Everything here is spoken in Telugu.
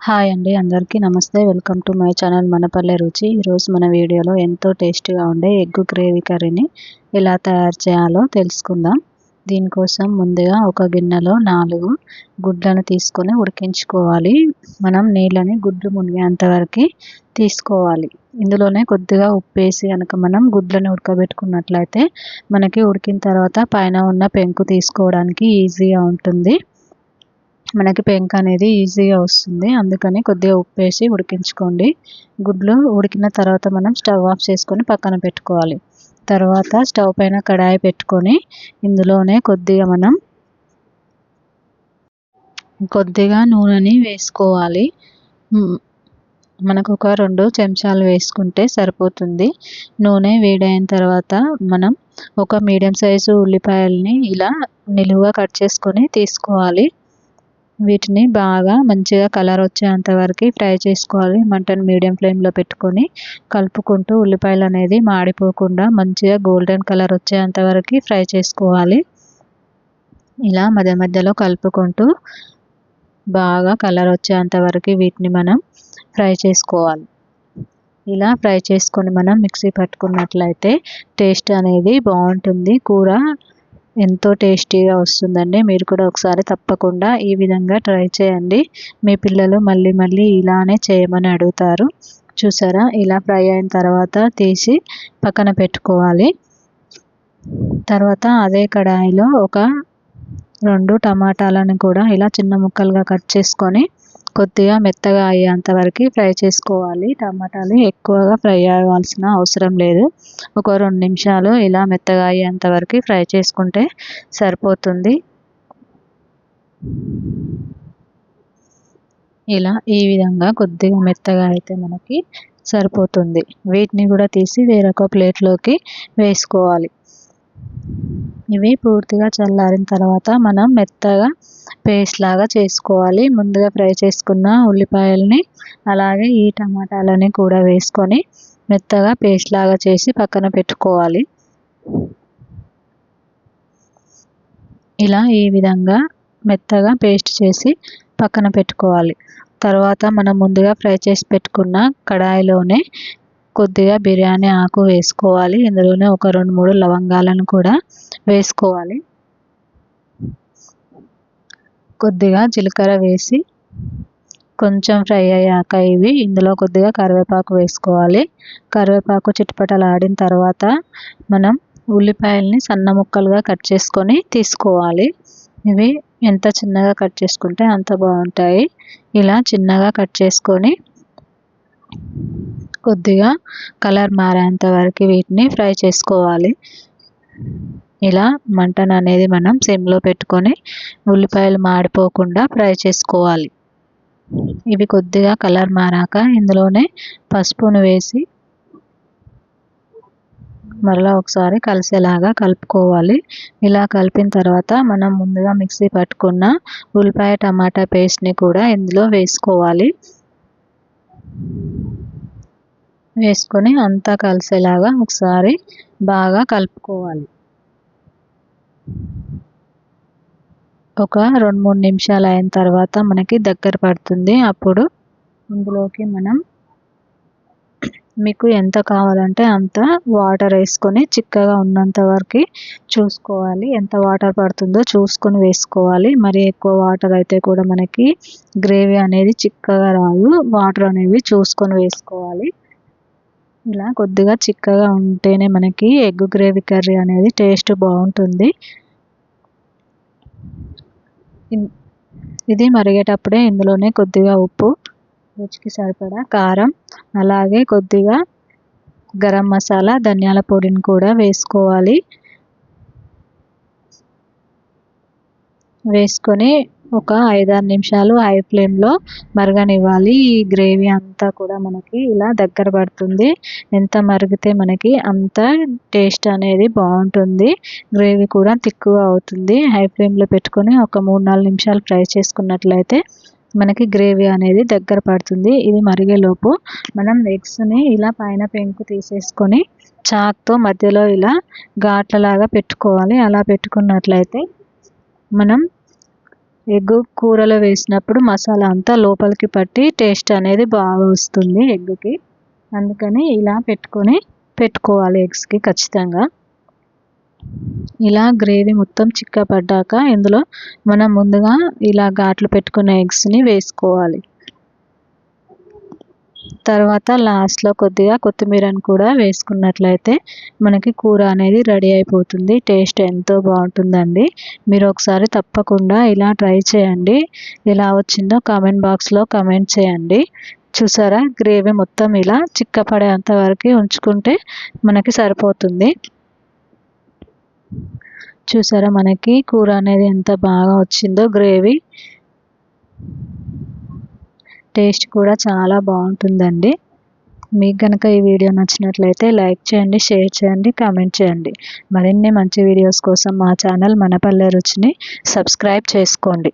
హాయ్ అండి అందరికీ నమస్తే. Welcome to my channel Manapalle Ruchi. ఈరోజు మన వీడియోలో ఎంతో టేస్టీగా ఉండే ఎగ్ గ్రేవీ కర్రీని ఎలా తయారు చేయాలో తెలుసుకుందాం. దీనికోసం ముందుగా ఒక గిన్నెలో నాలుగు గుడ్లను తీసుకొని ఉడికించుకోవాలి. మనం నీళ్ళని గుడ్లు మునిగేంత వరకు తీసుకోవాలి. ఇందులోనే కొద్దిగా ఉప్పేసి కనుక మనం గుడ్లను ఉడకబెట్టుకున్నట్లయితే మనకి ఉడికిన తర్వాత పైన ఉన్న పెంకు తీసుకోవడానికి ఈజీగా ఉంటుంది. మనకి పెంక అనేది ఈజీగా వస్తుంది. అందుకని కొద్దిగా ఉప్పు వేసి ఉడికించుకోండి. గుడ్లు ఉడికిన తర్వాత మనం స్టవ్ ఆఫ్ చేసుకొని పక్కన పెట్టుకోవాలి. తర్వాత స్టవ్ పైన కడాయి పెట్టుకొని ఇందులోనే కొద్దిగా మనం కొద్దిగా నూనెని వేసుకోవాలి. మనకు ఒక రెండు చెంచాలు వేసుకుంటే సరిపోతుంది. నూనె వేడైన తర్వాత మనం ఒక మీడియం సైజు ఉల్లిపాయల్ని ఇలా నిలువుగా కట్ చేసుకొని తీసుకోవాలి. వీటిని బాగా మంచిగా కలర్ వచ్చేంత వరకు ఫ్రై చేసుకోవాలి. మంటను మీడియం ఫ్లేమ్లో పెట్టుకొని కలుపుకుంటూ ఉల్లిపాయలు అనేది మాడిపోకుండా మంచిగా గోల్డెన్ కలర్ వచ్చేంత వరకు ఫ్రై చేసుకోవాలి. ఇలా మధ్య మధ్యలో కలుపుకుంటూ బాగా కలర్ వచ్చేంత వరకు వీటిని మనం ఫ్రై చేసుకోవాలి. ఇలా ఫ్రై చేసుకొని మనం మిక్సీ పట్టుకున్నట్లయితే టేస్ట్ అనేది బాగుంటుంది. కూర ఎంతో టేస్టీగా వస్తుందండి. మీరు కూడా ఒకసారి తప్పకుండా ఈ విధంగా ట్రై చేయండి. మీ పిల్లలు మళ్ళీ మళ్ళీ ఇలానే చేయమని అడుగుతారు. చూసారా? ఇలా ఫ్రై అయిన తర్వాత తీసి పక్కన పెట్టుకోవాలి. తర్వాత అదే కడాయిలో ఒక రెండు టమాటాలను కూడా ఇలా చిన్న ముక్కలుగా కట్ చేసుకొని కొద్దిగా మెత్తగా అయ్యేంత వరకు ఫ్రై చేసుకోవాలి. టమాటాలు ఎక్కువగా ఫ్రై అవ్వాల్సిన అవసరం లేదు. ఒక రెండు నిమిషాలు ఇలా మెత్తగా అయ్యేంత వరకు ఫ్రై చేసుకుంటే సరిపోతుంది. ఇలా ఈ విధంగా కొద్దిగా మెత్తగా అయితే మనకి సరిపోతుంది. వీటిని కూడా తీసి వేరొక ప్లేట్లోకి వేసుకోవాలి. ఇవి పూర్తిగా చల్లారిన తర్వాత మనం మెత్తగా పేస్ట్ లాగా చేసుకోవాలి. ముందుగా ఫ్రై చేసుకున్న ఉల్లిపాయల్ని అలాగే ఈ టమాటాలని కూడా వేసుకొని మెత్తగా పేస్ట్ లాగా చేసి పక్కన పెట్టుకోవాలి. ఇలా ఈ విధంగా మెత్తగా పేస్ట్ చేసి పక్కన పెట్టుకోవాలి. తర్వాత మనం ముందుగా ఫ్రై చేసి పెట్టుకున్న కడాయిలోనే కొద్దిగా బిర్యానీ ఆకు వేసుకోవాలి. ఇందులోనే ఒక రెండు మూడు లవంగాలను కూడా వేసుకోవాలి. కొద్దిగా జీలకర్ర వేసి కొంచెం ఫ్రై అయ్యాక ఇవి ఇందులో కొద్దిగా కరివేపాకు వేసుకోవాలి. కరివేపాకు చిటపటలాడిన తర్వాత మనం ఉల్లిపాయల్ని సన్న ముక్కలుగా కట్ చేసుకొని తీసుకోవాలి. ఇవి ఎంత చిన్నగా కట్ చేసుకుంటే అంత బాగుంటాయి. ఇలా చిన్నగా కట్ చేసుకొని కొద్దిగా కలర్ మారేంత వరకు వీటిని ఫ్రై చేసుకోవాలి. ఇలా మంటను అనేది మనం సిమ్లో పెట్టుకొని ఉల్లిపాయలు మాడిపోకుండా ఫ్రై చేసుకోవాలి. ఇవి కొద్దిగా కలర్ మారాక ఇందులోనే పసుపును వేసి మరలా ఒకసారి కలిసేలాగా కలుపుకోవాలి. ఇలా కలిపిన తర్వాత మనం ముందుగా మిక్సీ పట్టుకున్న ఉల్లిపాయ టమాటా పేస్ట్ని కూడా ఇందులో వేసుకోవాలి. వేసుకొని అంతా కలిసేలాగా ఒకసారి బాగా కలుపుకోవాలి. ఒక రెండు మూడు నిమిషాలు అయిన తర్వాత మనకి దగ్గర పడుతుంది. అప్పుడు ఇందులోకి మనం మీకు ఎంత కావాలంటే అంత వాటర్ వేసుకొని చిక్కగా ఉన్నంత వరకు చూసుకోవాలి. ఎంత వాటర్ పడుతుందో చూసుకొని వేసుకోవాలి. మరి ఎక్కువ వాటర్ అయితే కూడా మనకి గ్రేవీ అనేది చిక్కగా రాదు. వాటర్ అనేవి చూసుకొని వేసుకోవాలి. ఇలా కొద్దిగా చిక్కగా ఉంటేనే మనకి ఎగ్ గ్రేవీ కర్రీ అనేది టేస్ట్ బాగుంటుంది. ఇది మరిగేటప్పుడే ఇందులోనే కొద్దిగా ఉప్పు రుచికి సరిపడా కారం అలాగే కొద్దిగా గరం మసాలా ధనియాల పొడిని కూడా వేసుకోవాలి. వేసుకొని ఒక ఐదారు నిమిషాలు హై ఫ్లేమ్లో మరగనివ్వాలి. ఈ గ్రేవీ అంతా కూడా మనకి ఇలా దగ్గర పడుతుంది. ఎంత మరిగితే మనకి అంత టేస్ట్ అనేది బాగుంటుంది. గ్రేవీ కూడా తిక్కుగా అవుతుంది. హై ఫ్లేమ్లో పెట్టుకొని ఒక మూడు నాలుగు నిమిషాలు ఫ్రై చేసుకున్నట్లయితే మనకి గ్రేవీ అనేది దగ్గర పడుతుంది. ఇది మరిగేలోపు మనం ఎగ్స్ని ఇలా పైన పెంకు తీసేసుకొని చాక్తో మధ్యలో ఇలా ఘాట్లలాగా పెట్టుకోవాలి. అలా పెట్టుకున్నట్లయితే మనం ఎగ్ కూరలో వేసినప్పుడు మసాలా అంతా లోపలికి పట్టి టేస్ట్ అనేది బాగా వస్తుంది ఎగ్కి. అందుకని ఇలా పెట్టుకొని పెట్టుకోవాలి ఎగ్స్కి ఖచ్చితంగా. ఇలా గ్రేవీ మొత్తం చిక్కపడ్డాక ఇందులో మనం ముందుగా ఇలా ఘాట్లు పెట్టుకున్న ఎగ్స్ని వేసుకోవాలి. తర్వాత లాస్ట్లో కొద్దిగా కొత్తిమీరను కూడా వేసుకున్నట్లయితే మనకి కూర అనేది రెడీ అయిపోతుంది. టేస్ట్ ఎంతో బాగుంటుందండి. మీరు ఒకసారి తప్పకుండా ఇలా ట్రై చేయండి. ఎలా వచ్చిందో కామెంట్ బాక్స్లో కామెంట్ చేయండి. చూసారా? గ్రేవీ మొత్తం ఇలా చిక్కపడేంత వరకు ఉంచుకుంటే మనకి సరిపోతుంది. చూసారా? మనకి కూర అనేది ఎంత బాగా వచ్చిందో గ్రేవీ టేస్ట్ కూడా చాలా బాగుంటుందండి. మీకు కనుక ఈ వీడియో నచ్చినట్లయితే లైక్ చేయండి షేర్ చేయండి కామెంట్ చేయండి. మరిన్ని మంచి వీడియోస్ కోసం మా ఛానల్ మనపల్లె రుచిని సబ్స్క్రైబ్ చేసుకోండి.